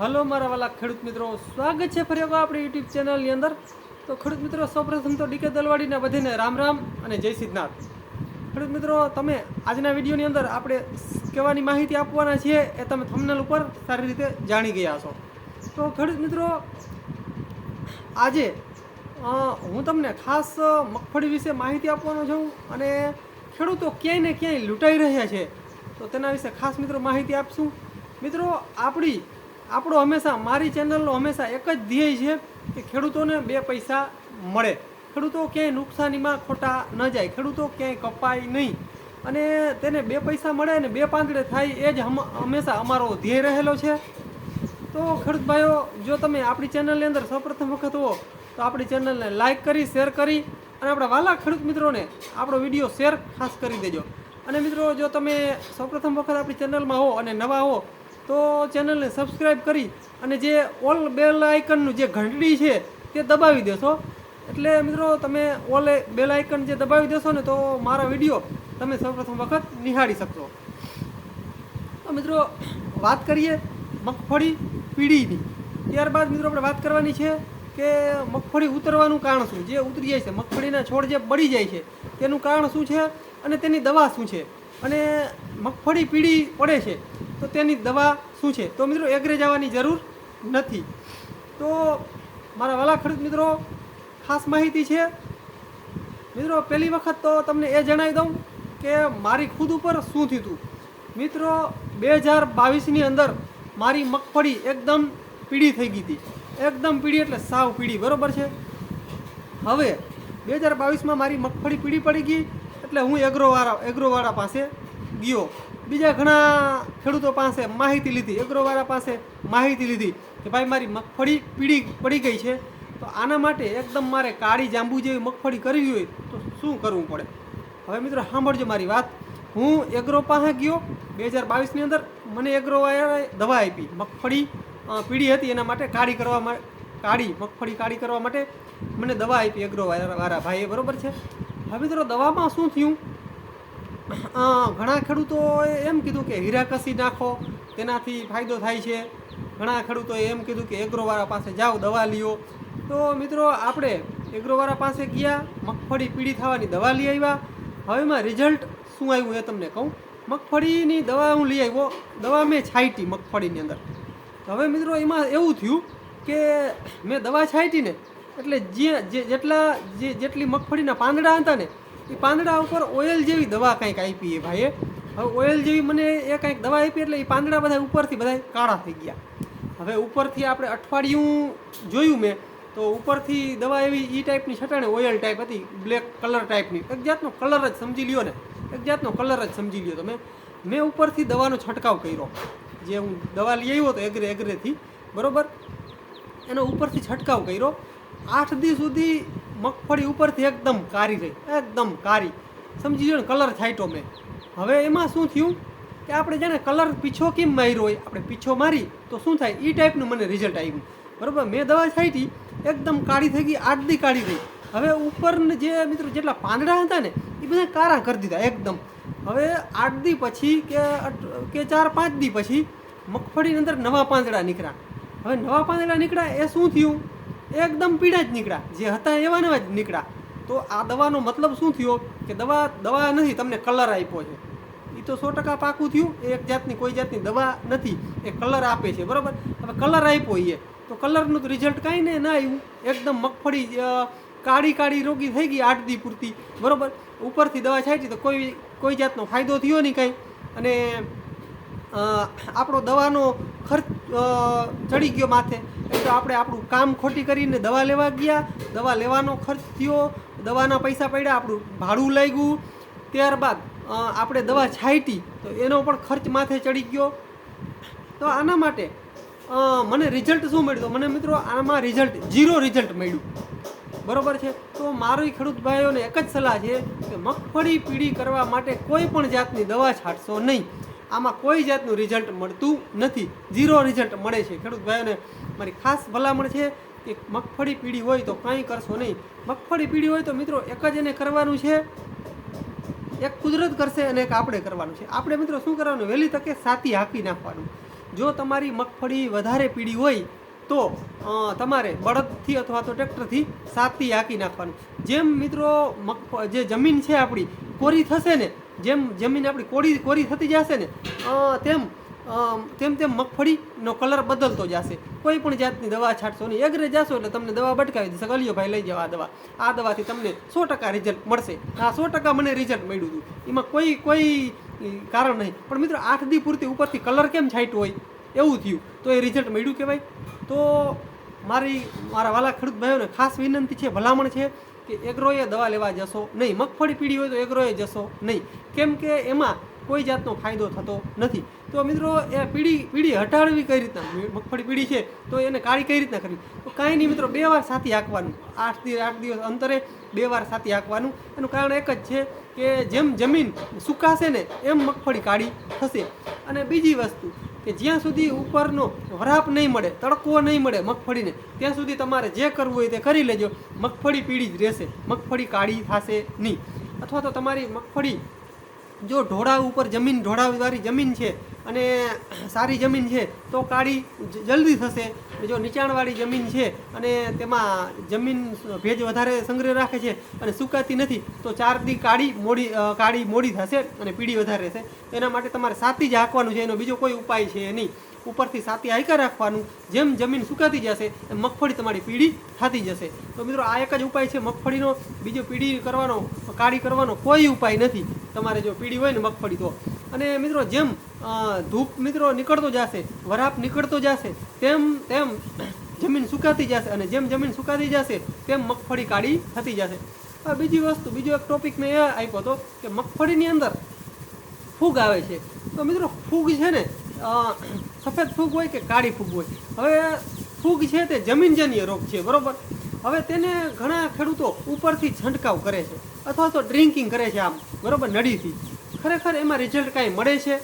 Hello મારા વાલા ખેડૂત મિત્રો, સ્વાગત છે ફરી આપણી યુટ્યુબ ચેનલની અંદર. તો ખેડૂત મિત્રો, સૌપ્રથમ તો ડીકે દલવાડીના બધીને રામ રામ અને જય સિદ્ધનાથ. ખેડૂત મિત્રો, તમે આજના વિડીયોની અંદર આપણે કહેવાની માહિતી આપવાના છીએ એ તમે થંબનેલ ઉપર સારી રીતે જાણી ગયા છો. તો ખેડૂત મિત્રો, આજે હું તમને ખાસ મગફળી વિશે માહિતી આપવાનો છું અને ખેડૂતો ક્યાંય ને ક્યાંય લૂંટાઈ રહ્યા છે. તો તેના વિશે ખાસ મિત્રો માહિતી આપશું. મિત્રો, આપણી આપણો હંમેશા, મારી ચેનલનો હંમેશા એક જ ધ્યેય છે કે ખેડૂતોને બે પૈસા મળે. ખેડૂતો ક્યાંય નુકસાનીમાં ખોટા ન જાય, ખેડૂતો ક્યાંય કપાય નહીં. અને તેને બે પૈસા મળે અને બે પાંદડે થાય એ જ હમ- હંમેશા અમારો ધ્યેય રહેલો છે. તો ખેડૂત ભાઈઓ, જો તમે આપણી ચેનલની અંદર સૌપ્રથમ વખત હો તો આપણી ચેનલને લાઈક કરી શેર કરી અને આપણા વાલા ખેડૂત મિત્રોને આપણો વીડિયો શેર ખાસ કરી દેજો. અને મિત્રો, જો તમે સૌપ્રથમ વખત આપણી ચેનલમાં હો અને નવા હો તો ચેનલને સબસ્ક્રાઈબ કરી અને જે ઓલ બેલ આઇકનનું જે ઘંટડી છે તે દબાવી દેશો. એટલે મિત્રો, તમે ઓલ બેલ આઇકન જે દબાવી દેશો ને તો મારા વીડિયો તમે સૌપ્રથમ વખત નિહાળી શકશો. તો મિત્રો, વાત કરીએ મગફળી પીળીની. ત્યારબાદ મિત્રો આપણે વાત કરવાની છે કે મગફળી ઉતરવાનું કારણ શું? જે ઉતરી જાય છે, મગફળીના છોડ જે બળી જાય છે, તેનું કારણ શું છે અને તેની દવા શું છે? અને મગફળી પીળી પડે છે તો તેની દવા શું છે? તો મિત્રો એગ્રે જવાની જરૂર નથી. તો મારા વાલા ખેડૂત મિત્રો, ખાસ માહિતી છે. મિત્રો, પહેલી વખત તો તમને એ જણાવી દઉં કે મારી ખુદ ઉપર શું થયું મિત્રો, બે હજાર બાવીસની અંદર મારી મગફળી એકદમ પીળી થઈ ગઈ હતી. એકદમ પીળી એટલે સાવ પીળી, બરાબર છે? હવે, બે હજાર બાવીસમાં મારી મગફળી પીળી પડી ગઈ એટલે હું એગ્રોવાળા એગ્રોવાળા પાસે ગયો. બીજા ઘણા ખેડૂતો પાસે માહિતી લીધી. એગ્રોવાળા પાસે માહિતી લીધી કે ભાઈ, મારી મગફળી પીળી પડી ગઈ છે. તો આના માટે એકદમ મારે કાળી જાંબુ જેવી મગફળી કરવી હોય તો શું કરવું પડે? હવે મિત્રો, સાંભળજો મારી વાત. હું એગ્રો પાસે ગયો બે હજાર બાવીસની અંદર. મને એગ્રોવાળાએ દવા આપી. મગફળી પીડી હતી. એના માટે કાળી કરવા કાળી, મગફળી કાળી કરવા માટે મને દવા આપી એગ્રો વાળા ભાઈએ. બરાબર છે? હવે મિત્રો, દવામાં શું થયું? ઘણા ખેડૂતોએ એમ કીધું કે હીરા કસી નાખો, તેનાથી ફાયદો થાય છે. ઘણા ખેડૂતોએ એમ કીધું કે એગ્રોવાળા પાસે જાઓ, દવા લ્યો. તો મિત્રો, આપણે એગ્રોવાળા પાસે ગયા, મગફળી પીળી થવાની દવા લઈ આવ્યા. હવે એમાં રિઝલ્ટ શું આવ્યું એ તમને કહું. મગફળીની દવા હું લઈ આવ્યો. દવા મેં છાંટી મગફળીની અંદર. હવે મિત્રો, એમાં એવું થયું કે મેં દવા છાંટી ને એટલે જે, જેટલા, જે, જેટલી મગફળીના પાંદડા હતા ને એ પાંદડા ઉપર ઓઇલ જેવી દવા કંઈક આપી એ ભાઈએ. હવે ઓઇલ જેવી મને એ કંઈક દવા આપી એટલે એ પાંદડા બધા ઉપરથી બધા કાળા થઈ ગયા. હવે ઉપરથી આપણે અઠવાડિયું જોયું મેં, તો ઉપરથી દવા એવી એ ટાઈપની છટાણે ઓઇલ ટાઈપ હતી, બ્લેક કલર ટાઈપની. એક જાતનો કલર જ સમજી લ્યો ને. એક જાતનો કલર જ સમજી લ્યો તમે. મેં ઉપરથી દવાનો છંટકાવ કર્યો. જે હું દવા લઈ આવ્યો હતો એગ્રે એગ્રેથી બરાબર? એનો ઉપરથી છંટકાવ કર્યો. આઠ દી સુધી મગફળી ઉપરથી એકદમ કારી રહી, એકદમ કારી. સમજી ગયો ને, કલર છાંટ્યો મેં. હવે એમાં શું થયું કે આપણે જાણે કલર પીછો કેમ માર્યો હોય, આપણે પીછો મારી, તો શું થાય? એ ટાઈપનું મને રિઝલ્ટ આવ્યું. બરાબર? મેં દવા છાંટી, એકદમ કાળી થઈ ગઈ, આઠ દી કાળી થઈ હવે ઉપરને જે મિત્રો જેટલા પાંદડા હતા ને એ બધા કારા કરી દીધા, એકદમ. હવે આઠ દી પછી કે કે ચાર, પાંચ દી પછી મગફળીની અંદર નવા પાંદડા નીકળ્યા. હવે નવા પાંદડા નીકળ્યા એ શું થયું? એકદમ પીળા જ નીકળ્યા. જે હતા એવા નવા જ નીકળ્યા. તો આ દવાનો મતલબ શું થયો? કે દવા દવા નથી તમને કલર આપ્યો છે. એ તો સો ટકા પાકું થયું. એક જાતની, કોઈ જાતની દવા નથી. એ કલર આપે છે. બરાબર? હવે કલર આપ્યો એ. તો કલરનું તો રિઝલ્ટ કાંઈ ને ના આવ્યું. એકદમ મગફળી કાળી કાળી રોગી થઈ ગઈ આઠ દી પૂરતી. બરાબર? ઉપરથી દવા છાંટી તો કોઈ કોઈ જાતનો ફાયદો થયો નહીં કાંઈ. અને આપણો દવાનો ખર્ચ ચડી ગયો માથે. એટલે આપણે આપણું કામ ખોટી કરીને દવા લેવા ગયા. દવા લેવાનો ખર્ચ થયો. દવાના પૈસા પડ્યા, આપણું ભાડું લાગ્યું. ત્યારબાદ આપણે દવા છાંટી, તો એનો પણ ખર્ચ માથે ચડી ગયો. તો આના માટે મને રિઝલ્ટ શું મળ્યું? મને મિત્રો આમાં રિઝલ્ટ ઝીરો રિઝલ્ટ મળ્યું. બરોબર છે? તો મારી ખેડૂત ભાઈઓને એક જ સલાહ છે કે મગફળી પીળી કરવા માટે કોઈ પણ જાતની દવા છાંટશો નહીં. આમાં કોઈ જાતનું રિઝલ્ટ મળતું નથી. ઝીરો રિઝલ્ટ મળે છે. ખેડૂત ભાઈઓને મારી ખાસ ભલામણ છે કે મગફળી પીળી હોય તો કાંઈ કરશો નહીં. મગફળી પીળી હોય તો મિત્રો એક જ એને કરવાનું છે. એક કુદરત કરશે અને એક આપણે કરવાનું છે. આપણે મિત્રો શું કરવાનું? વહેલી તકે સાતી હાંકી નાખવાનું. જો તમારી મગફળી વધારે પીળી હોય તો તમારે બળદથી અથવા તો ટ્રેક્ટરથી સાતી હાંકી નાખવાનું. જેમ મિત્રો મગફ, જે જમીન છે આપણી, કોરી થશે ને જેમ જમીન આપણી કોરી કોરી થતી જશે ને તેમ તેમ તેમ મગફળીનો કલર બદલતો જશે. કોઈ પણ જાતની દવા છાંટશો નહીં. એગ્રે જાશો એટલે તમને દવા બટકાવી દેશે ગલિયો ભાઈ, લઈ જવા દવા. આ દવાથી તમને સો ટકા રિઝલ્ટ મળશે. આ સો ટકા મને રિઝલ્ટ મળ્યું હતું. એમાં કોઈ કોઈ કારણ નહીં. પણ મિત્રો, આઠ દી પૂરતી ઉપરથી કલર કેમ છાંટ્યો હોય? એવું થયું. તો એ રિઝલ્ટ મળ્યું કહેવાય તો મારી મારા વાલા ખેડૂત ભાઈઓને ખાસ વિનંતી છે, ભલામણ છે કે એગ્રોએ દવા લેવા જશો નહીં, મગફળી પીળી હોય તો એગ્રોએ જશો નહીં. કેમ કે એમાં કોઈ જાતનો ફાયદો થતો નથી. તો મિત્રો, એ પીડી પીળી હટાડવી કઈ રીતના? મગફળી પીળી છે, તો એને કાળી કઈ રીતના કરવી? તો કાંઈ નહીં મિત્રો, બે વાર સાથી હાંકવાનું. આઠ દિવસ આઠ દિવસ અંતરે બે વાર સાથી હાંકવાનું. એનું કારણ એક જ છે કે જેમ જમીન સુકાશે ને, એમ મગફળી કાળી થશે. અને બીજી વસ્તુ કે જ્યાં સુધી ઉપરનો વરાપ નહીં મળે, તડકો નહીં મળે મગફળીને, ત્યાં સુધી તમારે જે કરવું હોય તે કરી લેજો. મગફળી પીળી જ રહેશે. મગફળી કાળી થશે નહીં. અથવા તો તમારી મગફળી જો ઢોળા ઉપર જમીન ઢોળાવવાળી જમીન છે અને સારી જમીન છે, તો કાળી જલ્દી થશે. જો નીચાણવાળી જમીન છે, અને તેમાં જમીન ભેજ વધારે સંગ્રહ રાખે છે અને સુકાતી નથી, તો ચાર દી કાળી મોડી કાળી મોડી થશે અને પીળી વધારે રહેશે. એના માટે તમારે સાતી જ હાંકવાનું છે, એનો બીજો કોઈ ઉપાય છે નહીં. ઉપરથી સાતી હાંકા રાખવાનું, જેમ જમીન સુકાતી જશે, એમ મગફળી તમારી પીળી થતી જશે. તો મિત્રો, આ એક જ ઉપાય છે મગફળીનો. બીજો પીળી કરવાનો, કાળી કરવાનો કોઈ ઉપાય નથી. તમારે જો પીળી હોય ને મગફળી, તો અને મિત્રો જેમ ધૂપ મિત્રો નીકળતો જશે, વરાપ નીકળતો જશે, તેમ તેમ જમીન સુકાતી જશે અને જેમ જમીન સુકાતી જશે, તેમ મગફળી કાળી થતી જશે. આ બીજી વસ્તુ, બીજો એક ટોપિક મેં એ આપ્યો હતો કે મગફળીની અંદર ફૂગ આવે છે. તો મિત્રો ફૂગ છે ને સફેદ ફૂગ હોય કે કાળી ફૂગ હોય? હવે ફૂગ છે તે જમીનજન્ય રોગ છે, બરાબર? હવે તેને ઘણા ખેડૂતો ઉપરથી છંટકાવ કરે છે, અથવા તો ડ્રિંકિંગ કરે છે આમ, બરોબર? નળીથી. ખરેખર એમાં રિઝલ્ટ કાંઈ મળે છે?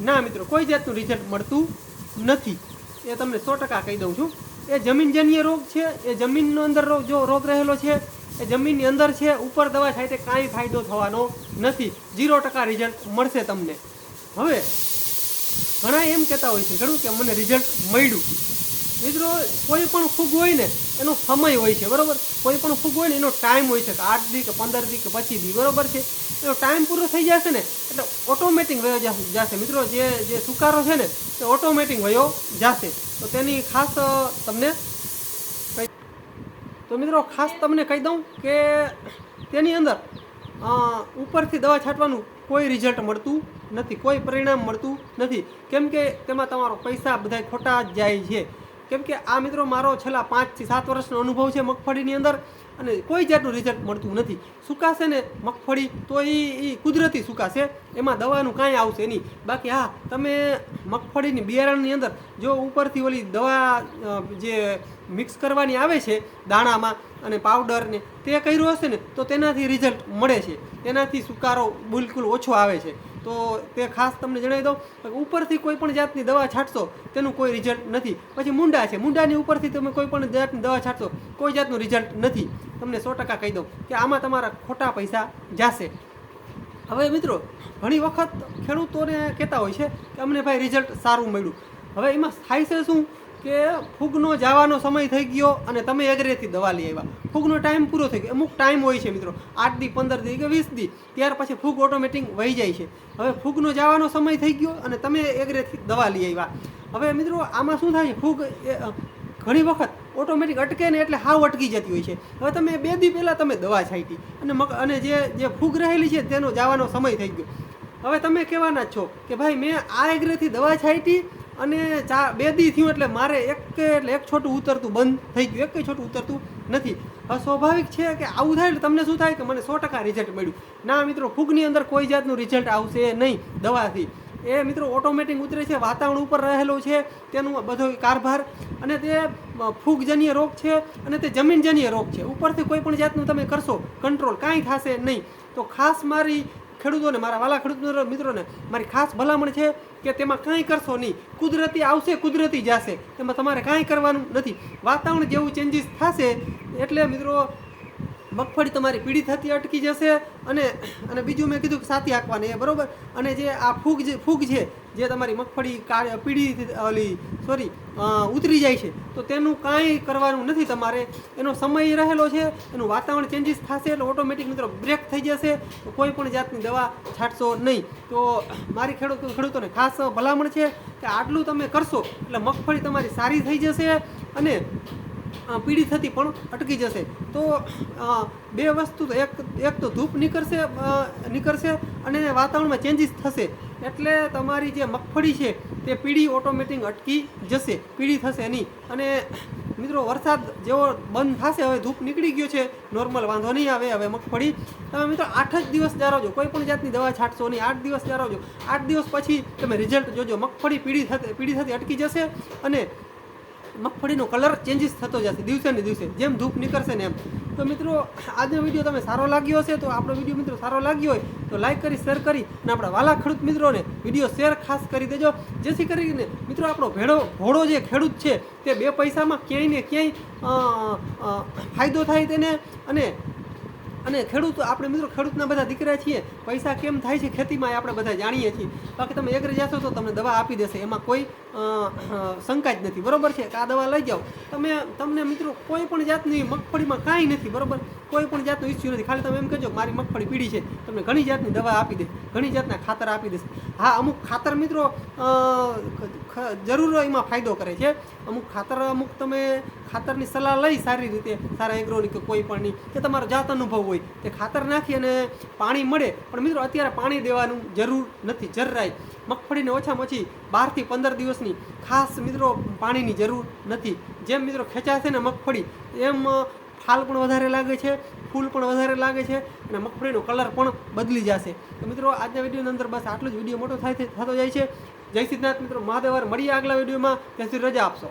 ના મિત્રો, કોઈ જાતનું રિઝલ્ટ મળતું નથી. એ તમને સો ટકા કહી દઉં છું. એ જમીનજન્ય રોગ છે, એ જમીનનો અંદર રોગ જો રોગ રહેલો છે, એ જમીનની અંદર છે, ઉપર દવા થાય તે કાંઈ ફાયદો થવાનો નથી. ઝીરો ટકા રિઝલ્ટ મળશે તમને. હવે ઘણા એમ કહેતા હોય છે ઘણું કે મને રિઝલ્ટ મળ્યું. મિત્રો, કોઈ પણ ફૂગ હોય ને, એનો સમય હોય છે, બરાબર? કોઈ પણ ફૂગ હોય ને, એનો ટાઈમ હોય છે, કે આઠ દી કે પંદર દી કે પચીસ દી, બરોબર છે? એનો ટાઈમ પૂરો થઈ જશે ને, એટલે ઓટોમેટિક વયો જશે. મિત્રો, જે જે સુકારો છે ને તે ઓટોમેટિક વયો જશે. તો તેની ખાસ તમને તો મિત્રો, ખાસ તમને કહી દઉં કે તેની અંદર ઉપરથી દવા છાંટવાનું કોઈ રિઝલ્ટ મળતું નથી, કોઈ પરિણામ મળતું નથી. કેમ કે તેમાં તમારો પૈસા બધા ખોટા જ જાય છે. કેમ કે આ મિત્રો, મારો છેલ્લા પાંચથી સાત વર્ષનો અનુભવ છે મગફળીની અંદર. અને કોઈ જાતનું રિઝલ્ટ મળતું નથી. સુકાશે ને મગફળી, તો એ એ કુદરતી સુકાશે. એમાં દવાનું કાંઈ આવશે નહીં. બાકી હા, તમે મગફળીની બિયારણની અંદર જો ઉપરથી ઓલી દવા જે મિક્સ કરવાની આવે છે દાણામાં અને પાવડરને તે કર્યું હશે ને, તો તેનાથી રિઝલ્ટ મળે છે. તેનાથી સુકારો બિલકુલ ઓછો આવે છે. તો તે ખાસ તમને જણાવી દઉં ઉપરથી કોઈ પણ જાતની દવા છાંટશો, તેનું કોઈ રિઝલ્ટ નથી. પછી મુંડા છે. મુંડાની ઉપરથી તમે કોઈ પણ જાતની દવા છાંટશો, કોઈ જાતનું રિઝલ્ટ નથી. તમને સો ટકા કહી દઉં કે આમાં તમારા ખોટા પૈસા જાશે. હવે મિત્રો, ઘણી વખત ખેડૂતોને કહેતા હોય છે કે અમને ભાઈ રિઝલ્ટ સારું મળ્યું. હવે એમાં થાય છે શું? કે ફૂગનો જવાનો સમય થઈ ગયો અને તમે એગ્રેથી દવા લઈ આવ્યા. ફૂગનો ટાઈમ પૂરો થઈ ગયો. અમુક ટાઈમ હોય છે મિત્રો. આઠ દી, પંદર દી કે વીસ દી. ત્યાર પછી ફૂગ ઓટોમેટિક વહી જાય છે. હવે ફૂગનો જવાનો સમય થઈ ગયો અને તમે એગ્રેથી દવા લઈ આવ્યા. હવે મિત્રો, આમાં શું થાય છે? ફૂગ ઘણી વખત ઓટોમેટિક અટકે ને એટલે હાવ અટકી જતી હોય છે. હવે તમે બે દી પહેલાં તમે દવા છાંટી અને મગ, અને જે જે ફૂગ રહેલી છે તેનો જવાનો સમય થઈ ગયો. હવે તમે કહેવાના જ છો કે ભાઈ મેં આ એગ્રેથી દવા છાંટી અને ચા બે દી થયું એટલે મારે એક એટલે એક છોટું ઉતરતું, બંધ થઈ ગયું. એક છોટું ઉતરતું નથી. સ્વાભાવિક છે કે આવું થાય એટલે તમને શું થાય કે મને સો ટકા રિઝલ્ટ મળ્યું. ના મિત્રો, ફૂગની અંદર કોઈ જાતનું રિઝલ્ટ આવશે નહીં દવાથી. એ મિત્રો ઓટોમેટિક ઉતરે છે, વાતાવરણ ઉપર રહેલો છે, તેનું બધો કારભાર. અને તે ફૂગજન્ય રોગ છે અને તે જમીનજન્ય રોગ છે. ઉપરથી કોઈ પણ જાતનું તમે કરશો કંટ્રોલ કાંઈ થશે નહીં. તો ખાસ મારી ખેડૂતોને, મારા વાલા ખેડૂત મિત્રોને, મારી ખાસ ભલામણ છે કે તેમાં કાંઈ કરશો નહીં. કુદરતી આવશે, કુદરતી જશે. તેમાં તમારે કાંઈ કરવાનું નથી. વાતાવરણ જેવું ચેન્જીસ થશે, એટલે મિત્રો મગફળી તમારી પીળી થતી અટકી જશે અને અને બીજું મેં કીધું કે સાથી હાંકવાની એ બરાબર? અને જે આ ફૂગ જે ફૂગ છે, જે તમારી મગફળી પીળી ઓલી સોરી ઉતરી જાય છે, તો તેનું કાંઈ કરવાનું નથી તમારે. એનો સમય રહેલો છે, એનું વાતાવરણ ચેન્જીસ થશે એટલે ઓટોમેટિક મિત્રો બ્રેક થઈ જશે કોઈ પણ જાતની દવા છાંટશો નહીં. તો મારી ખેડૂતો ખેડૂતોને ખાસ ભલામણ છે કે આટલું તમે કરશો એટલે મગફળી તમારી સારી થઈ જશે અને પીળી થતી પણ અટકી જશે. તો બે વસ્તુ તો એક એક તો ધૂપ નીકળશે નીકળશે અને વાતાવરણમાં ચેન્જીસ થશે. એટલે તમારી જે મગફળી છે, તે પીળી ઓટોમેટિક અટકી જશે. પીળી થશે નહીં. અને મિત્રો, વરસાદ જેવો બંધ થશે, હવે ધૂપ નીકળી ગયો છે. નોર્મલ વાંધો નહીં આવે હવે મગફળી. તમે મિત્રો, આઠ જ દિવસ જાળવજો. કોઈ પણ જાતની દવા છાંટશો નહીં. આઠ દિવસ જાળવજો. આઠ દિવસ પછી તમે રિઝલ્ટ જોજો. મગફળી પીળી થતી પીળી થતી અટકી જશે અને મગફળીનો કલર ચેન્જીસ થતો જશે દિવસે ને દિવસે. જેમ ધૂપ નીકળશે ને એમ. તો મિત્રો આજનો વીડિયો તમે સારો લાગ્યો હશે, તો આપણો વીડિયો મિત્રો સારો લાગ્યો હોય, તો લાઈક કરી શેર કરી, અને આપણા વાલા ખેડૂત મિત્રોને વીડિયો શેર ખાસ કરી દેજો. જેથી કરીને મિત્રો, આપણો ભેડો ઘોડો જે ખેડૂત છે, તે બે પૈસામાં ક્યાંય ને ક્યાંય ફાયદો થાય તેને, અને અને ખેડૂત, આપણે મિત્રો ખેડૂતના બધા દીકરા છીએ, પૈસા કેમ થાય છે ખેતીમાં એ આપણે બધા જાણીએ છીએ. બાકી તમે એગ્રે જશો તો તમને દવા આપી દેશે, એમાં કોઈ શંકા જ નથી. બરોબર છે? કે આ દવા લઈ જાઓ. તમે, તમને મિત્રો કોઈ પણ જાતની મગફળીમાં કાંઈ નથી, બરોબર? કોઈ પણ જાતનો ઇસ્યુ નથી. ખાલી તમે એમ કહેજો મારી મગફળી પીડી છે. તમને ઘણી જાતની દવા આપી દે, ઘણી જાતના ખાતર આપી દેશે હા, અમુક ખાતર મિત્રો જરૂર એમાં ફાયદો કરે છે. અમુક ખાતર, અમુક તમે ખાતરની સલાહ લઈ સારી રીતે, સારા એગ્રોની કે કોઈ પણની કે તમારો જાત અનુભવ હોય, તે ખાતર નાખી અને પાણી મળે. પણ મિત્રો, અત્યારે પાણી દેવાનું જરૂર નથી, જરાય. મગફળીને ઓછામાં ઓછી બારથી પંદર દિવસની ખાસ મિત્રો પાણીની જરૂર નથી. જેમ મિત્રો ખેંચાશે ને મગફળી, એમ ફાલ પણ વધારે લાગે છે, ફૂલ પણ વધારે લાગે છે અને મગફળીનો કલર પણ બદલી જશે. તો મિત્રો, આજના વિડીયોની અંદર બસ આટલો જ. વીડિયો મોટો થાય થતો જાય છે. જય સિદ્ધનાથ મિત્રો. મહાદેવર મળીએ આગલા વિડીયોમાં. ત્યાં રજા આપશો.